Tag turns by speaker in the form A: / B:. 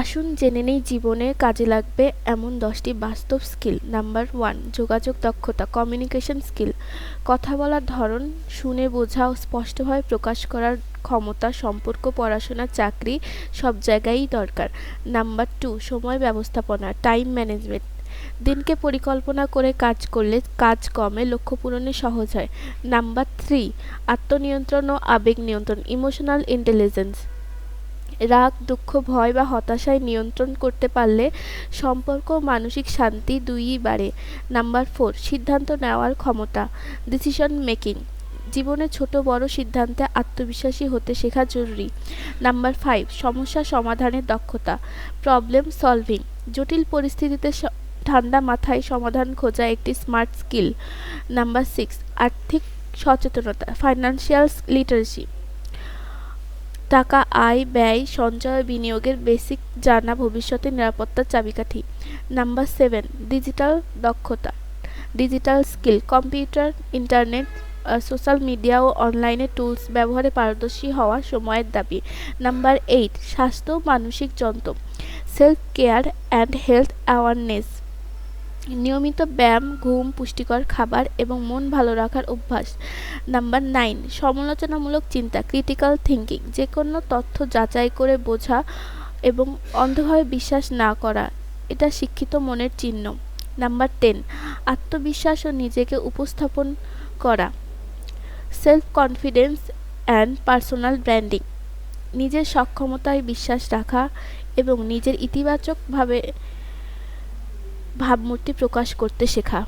A: আসুন জেনে নেই জীবনে কাজে লাগবে এমন দশটি বাস্তব স্কিল। নাম্বার ওয়ান, যোগাযোগ দক্ষতা, কমিউনিকেশন স্কিল। কথা বলার ধরন, শুনে বোঝা ও স্পষ্টভাবে প্রকাশ করার ক্ষমতা, সম্পর্ক পড়াশোনা চাকরি সব জায়গায়ই দরকার। নাম্বার টু, সময় ব্যবস্থাপনা, টাইম ম্যানেজমেন্ট। দিনকে পরিকল্পনা করে কাজ করলে কাজ কমে, লক্ষ্য পূরণে সহজ হয়। নাম্বার থ্রি, আত্মনিয়ন্ত্রণ ও আবেগ নিয়ন্ত্রণ, ইমোশনাল ইন্টেলিজেন্স। রাগ, দুঃখ, ভয় বা হতাশায় নিয়ন্ত্রণ করতে পারলে সম্পর্ক ও মানসিক শান্তি দুইই বাড়ে। নাম্বার ফোর, সিদ্ধান্ত নেওয়ার ক্ষমতা ডিসিশন মেকিং জীবনে ছোট বড় সিদ্ধান্তে আত্মবিশ্বাসী হতে শেখা জরুরি। নাম্বার ফাইভ, সমস্যা সমাধানের দক্ষতা প্রবলেম সলভিং জটিল পরিস্থিতিতে ঠান্ডা মাথায় সমাধান খোঁজা একটি স্মার্ট স্কিল নাম্বার সিক্স, আর্থিক সচেতনতা ফাইন্যান্সিয়াল লিটারেসি টাকা আয়, ব্যয়, সঞ্চয়, বিনিয়োগের বেসিক জানা ভবিষ্যতের নিরাপত্তার চাবিকাঠি। নাম্বার সেভেন, ডিজিটাল দক্ষতা। Digital skill, computer, internet social media ও অনলাইনে টুলস ব্যবহারে পারদর্শী হওয়া সময়ের দাবি। নাম্বার এইট, স্বাস্থ্য মানসিক যন্ত্র। Self care and health awareness. নিয়মিত ব্যায়াম, ঘুম, পুষ্টিকর খাবার এবং মন ভালো রাখার অভ্যাস। নাম্বার নাইন, সমালোচনামূলক চিন্তা ক্রিটিক্যাল থিঙ্কিং যে কোনো তথ্য যাচাই করে বোঝা এবং অন্ধভাবে বিশ্বাস না করা, এটা শিক্ষিত মনের চিহ্ন। নাম্বার টেন, আত্মবিশ্বাস ও নিজেকে উপস্থাপন করা। Self confidence and personal branding নিজের সক্ষমতায় বিশ্বাস রাখা এবং নিজের ইতিবাচকভাবে ভাবমূর্তি প্রকাশ করতে শেখা।